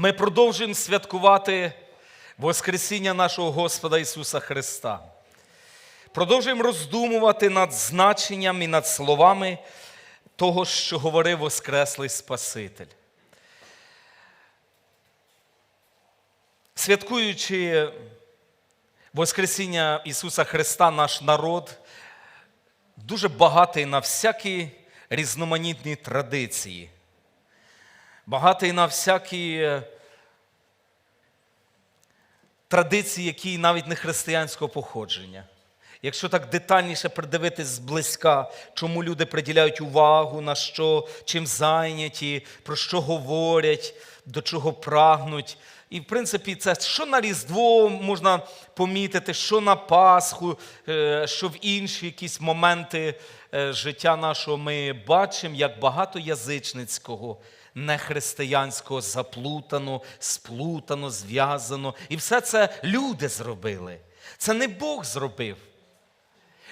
Ми продовжуємо святкувати Воскресіння нашого Господа Ісуса Христа. Продовжуємо роздумувати над значенням і над словами того, що говорив Воскреслий Спаситель. Святкуючи Воскресіння Ісуса Христа, наш народ дуже багатий на всякі різноманітні традиції, багатий на всякі е, традиції, які навіть не християнського походження. Якщо так детальніше придивитись зблизька, чому люди приділяють увагу, на що, чим зайняті, про що говорять, до чого прагнуть. І, в принципі, це що на Різдво можна помітити, що на Пасху, е, що в інші якісь моменти е, життя нашого ми бачимо, як багато язичницького, нехристиянського заплутано, сплутано, зв'язано. І все це люди зробили. Це не Бог зробив.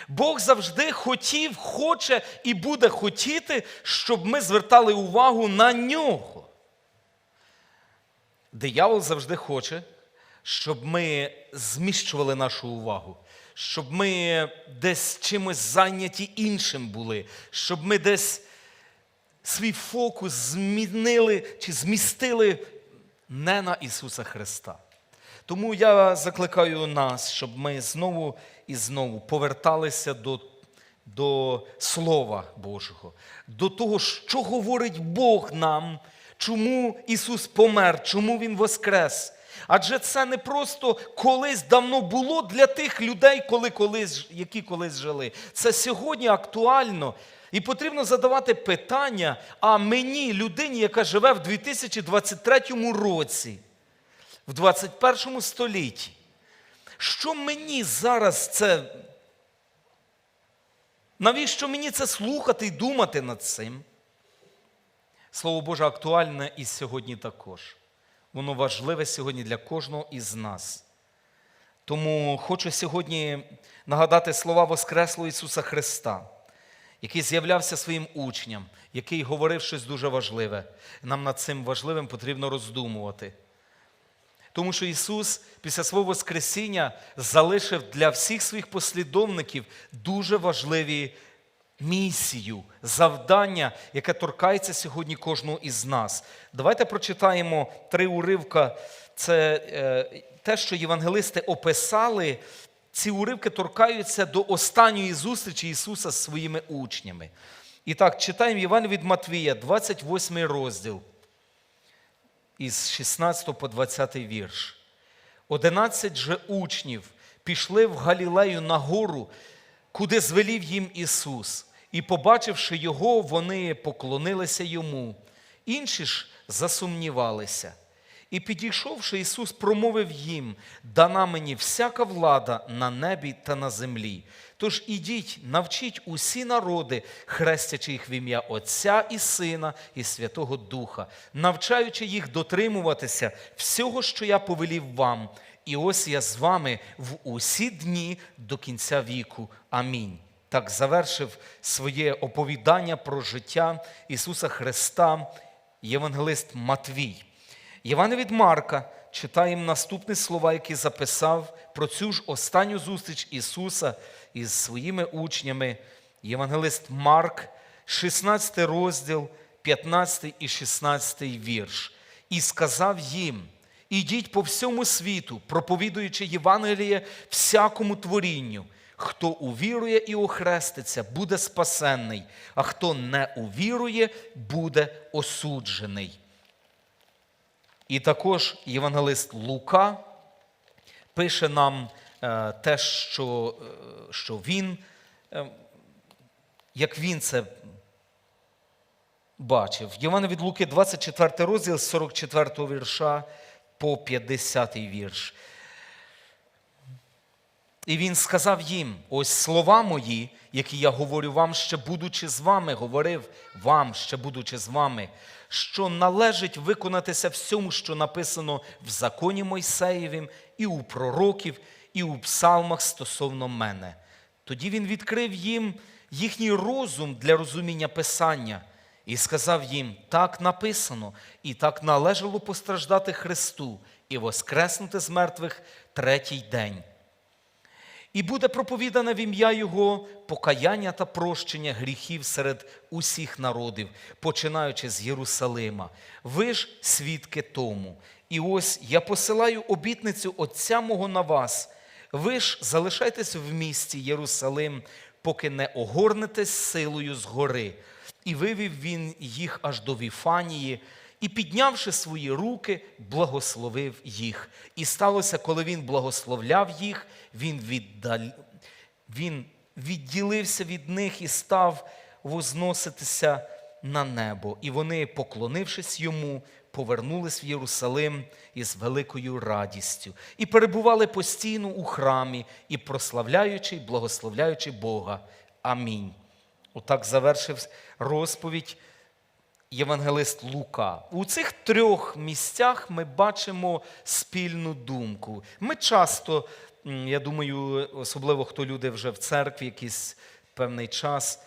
Бог завжди хотів, хоче і буде хотіти, щоб ми звертали увагу на нього. Диявол завжди хоче, щоб ми зміщували нашу увагу, щоб ми десь чимось зайняті іншим були, щоб ми десь свій фокус змінили чи змістили не на Ісуса Христа. Тому я закликаю нас, щоб ми знову і знову поверталися до, до Слова Божого, до того, що говорить Бог нам, чому Ісус помер, чому Він воскрес. Адже це не просто колись давно було для тих людей, коли колись, які колись жили. Це сьогодні актуально. І потрібно задавати питання, а мені, людині, яка живе в 2023 році, в 21 столітті. Що мені зараз це? Навіщо мені це слухати і думати над цим? Слово Боже актуальне і сьогодні також. Воно важливе сьогодні для кожного із нас. Тому хочу сьогодні нагадати слова Воскреслого Ісуса Христа, який з'являвся своїм учням, який говорив щось дуже важливе. Нам над цим важливим потрібно роздумувати. Тому що Ісус після свого Воскресіння залишив для всіх своїх послідовників дуже важливі місію, завдання, яке торкається сьогодні кожного із нас. Давайте прочитаємо три уривка. Це е, те, що євангелисти описали. Ці уривки торкаються до останньої зустрічі Ісуса з своїми учнями. І так, читаємо Іван від Матвія, 28 розділ із 16 по 20 вірш. Одинадцять же учнів пішли в Галілею на гору, куди звелів їм Ісус, і, побачивши Його, вони поклонилися йому. Інші ж засумнівалися. І підійшовши, Ісус промовив їм: дана мені всяка влада на небі та на землі. Тож ідіть, навчіть усі народи, хрестячи їх в ім'я Отця і Сина і Святого Духа, навчаючи їх дотримуватися всього, що я повелів вам. І ось я з вами в усі дні до кінця віку. Амінь. Так завершив своє оповідання про життя Ісуса Христа, євангелист Матвій. Єван від Марка читаємо наступні слова, які записав про цю ж останню зустріч Ісуса із своїми учнями. Євангелист Марк, 16 розділ, 15 і 16 вірш. І сказав їм: ідіть по всьому світу, проповідуючи Євангеліє всякому творінню. Хто увірує і охреститься, буде спасенний, а хто не увірує, буде осуджений. І також євангелист Лука пише нам е, те, що, е, що він, е, як він це бачив. Євана від Луки, 24 розділ, з 44 вірша по 50 вірш. І він сказав їм: ось слова мої, які я говорю вам, ще будучи з вами, говорив вам, ще будучи з вами, що належить виконатися всьому, що написано в законі Мойсеєвім, і у пророків, і у псалмах стосовно мене. Тоді він відкрив їм їхній розум для розуміння Писання. І сказав їм: так написано, і так належало постраждати Христу і воскреснути з мертвих третій день. І буде проповідане в ім'я Його покаяння та прощення гріхів серед усіх народів, починаючи з Єрусалима. Ви ж свідки тому. І ось я посилаю обітницю Отця мого на вас. Ви ж залишайтесь в місті Єрусалим, поки не огорнетесь силою згори. І вивів він їх аж до Віфанії, і, піднявши свої руки, благословив їх. І сталося, коли він благословляв їх, він, віддаль... він відділився від них і став возноситися на небо. І вони, поклонившись йому, повернулись в Єрусалим із великою радістю і перебували постійно у храмі, і прославляючи, благословляючи Бога. Амінь. Отак завершив розповідь євангелист Лука. У цих трьох місцях ми бачимо спільну думку. Ми часто, я думаю, особливо хто люди вже в церкві якийсь певний час,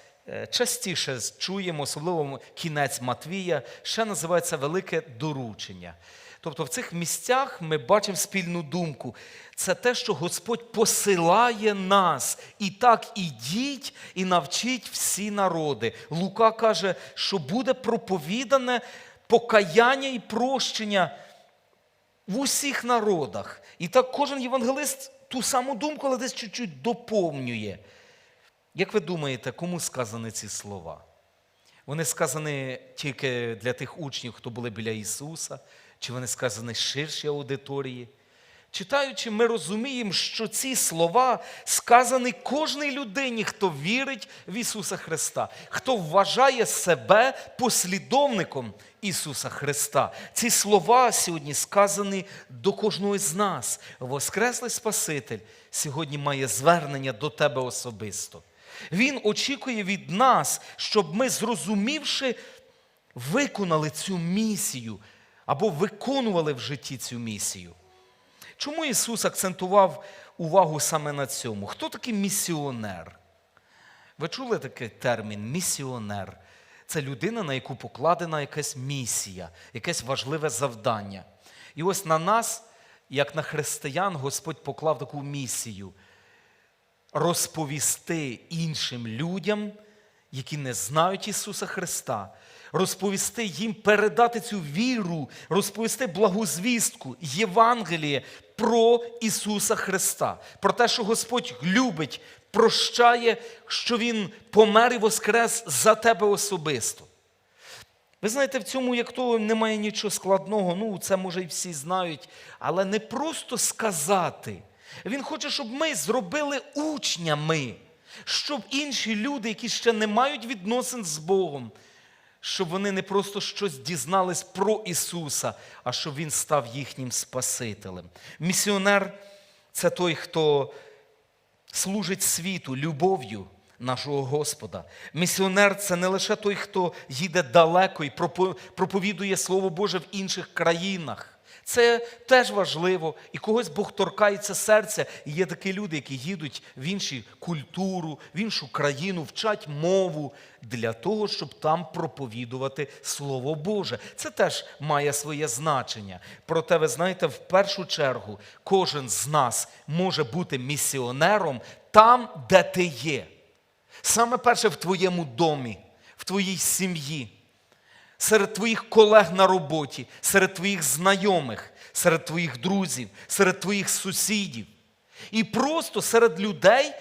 частіше чуємо, особливо кінець Матвія, ще називається велике доручення. Тобто в цих місцях ми бачимо спільну думку. Це те, що Господь посилає нас. І так ідіть і навчіть всі народи. Лука каже, що буде проповідане покаяння і прощення в усіх народах. І так кожен євангелист ту саму думку, але десь чуть-чуть доповнює. Як ви думаєте, кому сказані ці слова? Вони сказані тільки для тих учнів, хто були біля Ісуса, чи вони сказані ширшій аудиторії? Читаючи, ми розуміємо, що ці слова сказані кожній людині, хто вірить в Ісуса Христа, хто вважає себе послідовником Ісуса Христа. Ці слова сьогодні сказані до кожного з нас. Воскреслий Спаситель сьогодні має звернення до тебе особисто. Він очікує від нас, щоб ми, зрозумівши, виконали цю місію або виконували в житті цю місію. Чому Ісус акцентував увагу саме на цьому? Хто такий місіонер? Ви чули такий термін місіонер? Це людина, на яку покладена якась місія, якесь важливе завдання. І ось на нас, як на християн, Господь поклав таку місію розповісти іншим людям, які не знають Ісуса Христа, розповісти їм, передати цю віру, розповісти благозвістку, Євангеліє про Ісуса Христа, про те, що Господь любить, прощає, що Він помер і воскрес за тебе особисто. Ви знаєте, в цьому, як то немає нічого складного, ну це може і всі знають, але не просто сказати. Він хоче, щоб ми зробили учнями, щоб інші люди, які ще не мають відносин з Богом, щоб вони не просто щось дізнались про Ісуса, а щоб Він став їхнім Спасителем. Місіонер це той, хто служить світу любов'ю нашого Господа. Місіонер це не лише той, хто їде далеко і проповідує Слово Боже в інших країнах. Це теж важливо, і когось Бог торкається серця. І є такі люди, які їдуть в іншу культуру, в іншу країну, вчать мову для того, щоб там проповідувати Слово Боже. Це теж має своє значення. Проте, ви знаєте, в першу чергу кожен з нас може бути місіонером там, де ти є. Саме перше в твоєму домі, в твоїй сім'ї серед твоїх колег на роботі, серед твоїх знайомих, серед твоїх друзів, серед твоїх сусідів. І просто серед людей,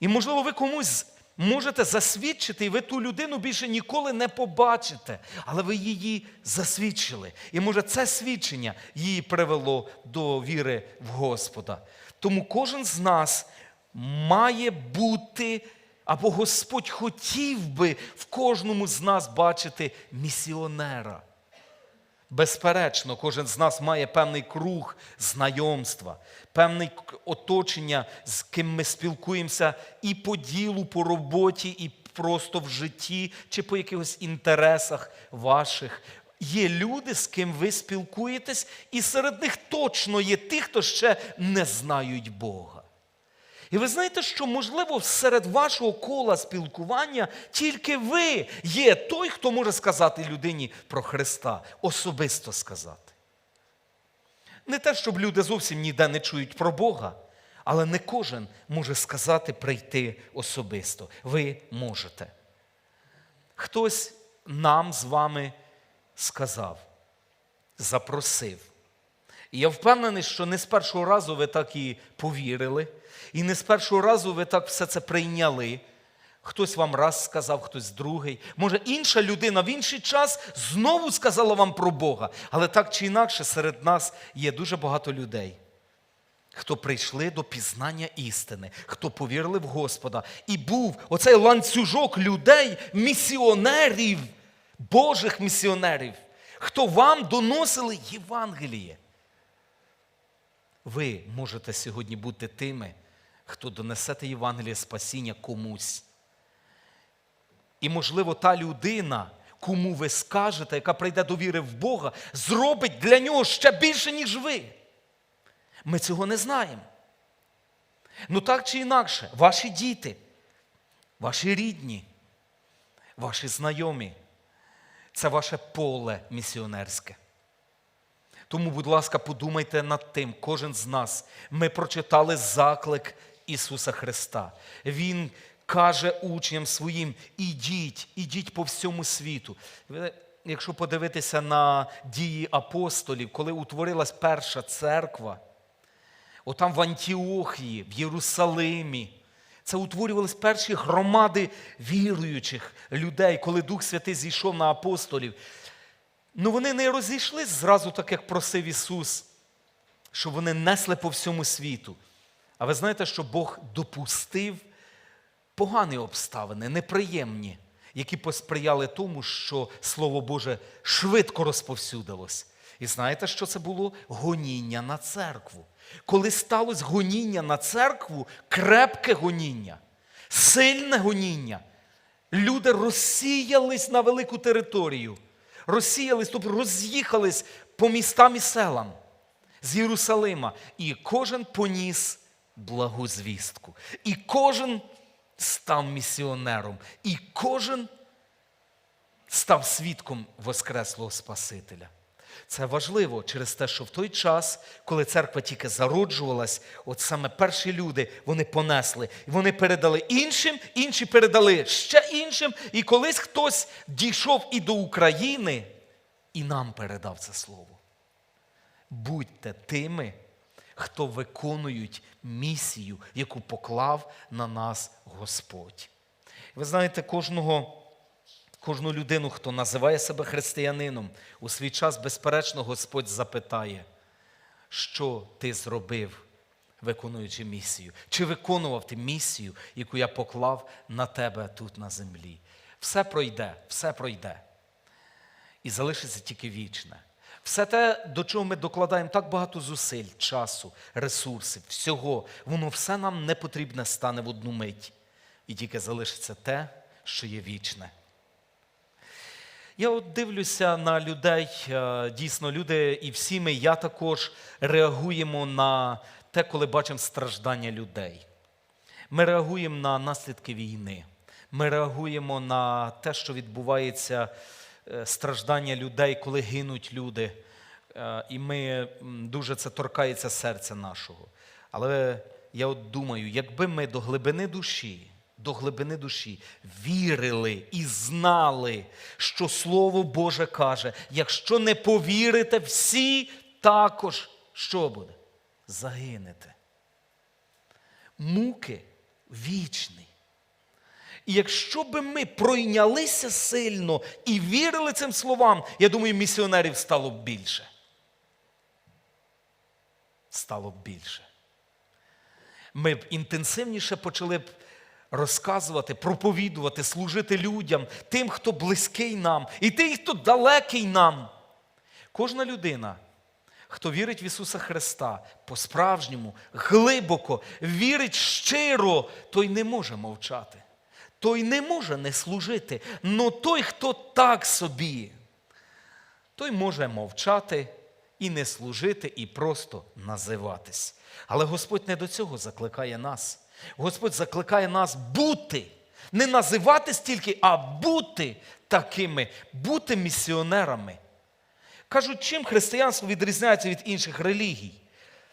і, можливо, ви комусь можете засвідчити, і ви ту людину більше ніколи не побачите, але ви її засвідчили. І може це свідчення її привело до віри в Господа. Тому кожен з нас має бути або Господь хотів би в кожному з нас бачити місіонера. Безперечно, кожен з нас має певний круг знайомства, певне оточення, з ким ми спілкуємося і по ділу, по роботі, і просто в житті, чи по якихось інтересах ваших. Є люди, з ким ви спілкуєтесь, і серед них точно є ті, хто ще не знають Бога. І ви знаєте, що, можливо, серед вашого кола спілкування тільки ви є той, хто може сказати людині про Христа, особисто сказати. Не те, щоб люди зовсім ніде не чують про Бога, але не кожен може сказати прийти особисто. Ви можете. Хтось нам з вами сказав, запросив. І я впевнений, що не з першого разу ви так і повірили, і не з першого разу ви так все це прийняли. Хтось вам раз сказав, хтось другий. Може, інша людина в інший час знову сказала вам про Бога. Але так чи інакше, серед нас є дуже багато людей, хто прийшли до пізнання істини, хто повірили в Господа. І був оцей ланцюжок людей, місіонерів, Божих місіонерів, хто вам доносили Євангеліє. Ви можете сьогодні бути тими, хто донесете Євангеліє спасіння комусь. І, можливо, та людина, кому ви скажете, яка прийде до віри в Бога, зробить для нього ще більше, ніж ви. Ми цього не знаємо. Ну так чи інакше, ваші діти, ваші рідні, ваші знайомі це ваше поле місіонерське. Тому, будь ласка, подумайте над тим, кожен з нас. Ми прочитали заклик Ісуса Христа. Він каже учням своїм: ідіть, ідіть по всьому світу. Якщо подивитися на дії апостолів, коли утворилась перша церква, отам в Антіохії, в Єрусалимі, це утворювались перші громади віруючих людей, коли Дух Святий зійшов на апостолів. Ну вони не розійшлись зразу, так як просив Ісус, щоб вони несли по всьому світу. А ви знаєте, що Бог допустив погані обставини, неприємні, які посприяли тому, що Слово Боже швидко розповсюдилось. І знаєте, що це було? Гоніння на церкву. Коли сталося гоніння на церкву, крепке гоніння, сильне гоніння, люди розсіялись на велику територію розсіялись, тобто роз'їхались по містам і селам з Єрусалима. І кожен поніс благу звістку. І кожен став місіонером. І кожен став свідком Воскреслого Спасителя. Це важливо через те, що в той час, коли церква тільки зароджувалась, от саме перші люди вони понесли, і вони передали іншим, інші передали ще іншим. І колись хтось дійшов і до України, і нам передав це слово. Будьте тими, хто виконують місію, яку поклав на нас Господь. Ви знаєте, кожного. Кожну людину, хто називає себе християнином, у свій час, безперечно, Господь запитає, що ти зробив, виконуючи місію? Чи виконував ти місію, яку я поклав на тебе тут на землі? Все пройде, все пройде. І залишиться тільки вічне. Все те, до чого ми докладаємо так багато зусиль, часу, ресурсів, всього, воно все нам не потрібне стане в одну мить. І тільки залишиться те, що є вічне. Я от дивлюся на людей, е, дійсно, люди і всі ми, я також реагуємо на те, коли бачимо страждання людей. Ми реагуємо на наслідки війни. Ми реагуємо на те, що відбувається е, страждання людей, коли гинуть люди. Е, І ми дуже це торкається серця нашого. Але я от думаю, якби ми до глибини душі до глибини душі вірили і знали, що Слово Боже каже, якщо не повірите, всі також що буде? Загинете. Муки вічні. І якщо би ми пройнялися сильно і вірили цим словам, я думаю, місіонерів стало б більше. Стало б більше. Ми б інтенсивніше почали б розказувати, проповідувати, служити людям, тим, хто близький нам, і тим, хто далекий нам. Кожна людина, хто вірить в Ісуса Христа по-справжньому, глибоко, вірить щиро, той не може мовчати. Той не може не служити. Но той, хто так собі, той може мовчати і не служити, і просто називатись. Але Господь не до цього закликає нас. Господь закликає нас бути, не називатись тільки, а бути такими, бути місіонерами. Кажуть, чим християнство відрізняється від інших релігій?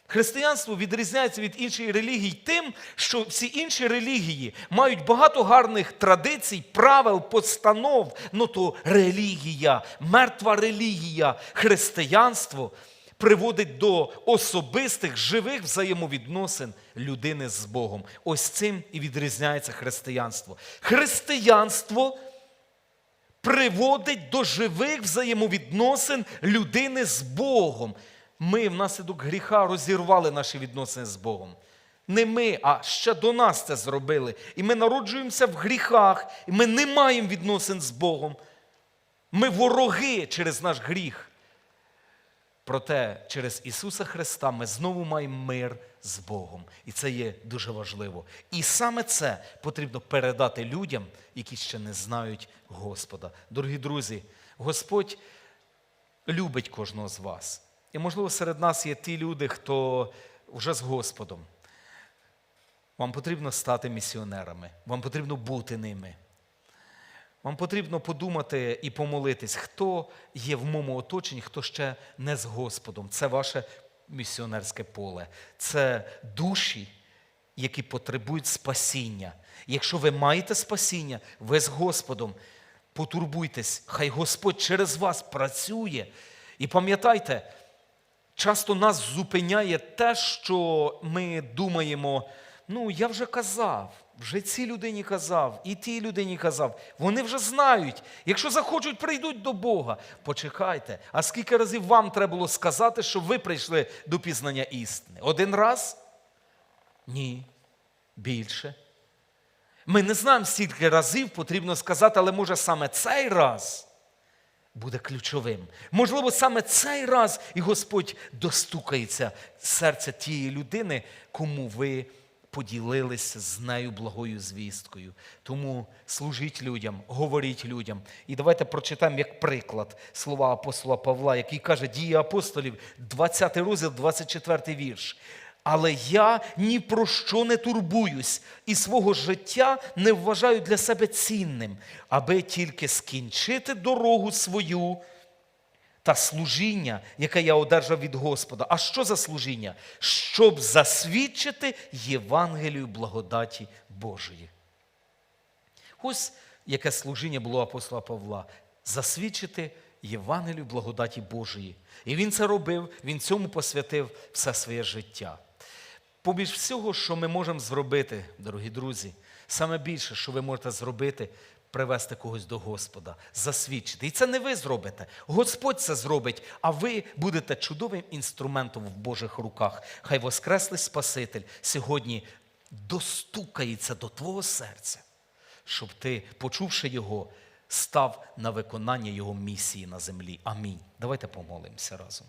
Християнство відрізняється від інших релігій тим, що всі інші релігії мають багато гарних традицій, правил, постанов. Ну то релігія, мертва релігія, християнство приводить до особистих живих взаємовідносин людини з Богом. Ось цим і відрізняється християнство. Християнство приводить до живих взаємовідносин людини з Богом. Ми внаслідок гріха розірвали наші відносини з Богом. Не ми, а ще до нас це зробили. І ми народжуємося в гріхах, і ми не маємо відносин з Богом. Ми вороги через наш гріх. Проте через Ісуса Христа ми знову маємо мир з Богом. І це є дуже важливо. І саме це потрібно передати людям, які ще не знають Господа. Дорогі друзі, Господь любить кожного з вас. І, можливо, серед нас є ті люди, хто вже з Господом. Вам потрібно стати місіонерами, вам потрібно бути ними. Вам потрібно подумати і помолитись, хто є в моєму оточенні, хто ще не з Господом. Це ваше місіонерське поле. Це душі, які потребують спасіння. Якщо ви маєте спасіння, ви з Господом, потурбуйтесь, хай Господь через вас працює. І пам'ятайте, часто нас зупиняє те, що ми думаємо, ну я вже казав, вже цій людині казав, і тій людині казав. Вони вже знають. Якщо захочуть, прийдуть до Бога. Почекайте. А скільки разів вам треба було сказати, щоб ви прийшли до пізнання істини? Один раз? Ні. Більше. Ми не знаємо, скільки разів потрібно сказати, але може саме цей раз буде ключовим. Можливо, саме цей раз і Господь достукається в серце тієї людини, кому ви поділилися з нею благою звісткою. Тому служіть людям, говоріть людям. І давайте прочитаємо як приклад слова апостола Павла, який каже дії апостолів, 20 розділ, 24 вірш. Але я ні про що не турбуюсь і свого життя не вважаю для себе цінним, аби тільки скінчити дорогу свою та служіння, яке я одержав від Господа. А що за служіння? Щоб засвідчити Євангелію благодаті Божої. Ось яке служіння було апостола Павла засвідчити Євангелію благодаті Божої. І він це робив, він цьому посвятив все своє життя. Побіж всього, що ми можемо зробити, дорогі друзі, саме більше, що ви можете зробити, привести когось до Господа, засвідчити. І це не ви зробите. Господь це зробить, а ви будете чудовим інструментом в Божих руках. Хай Воскреслий Спаситель сьогодні достукається до твого серця, щоб ти, почувши його, став на виконання його місії на землі. Амінь. Давайте помолимося разом.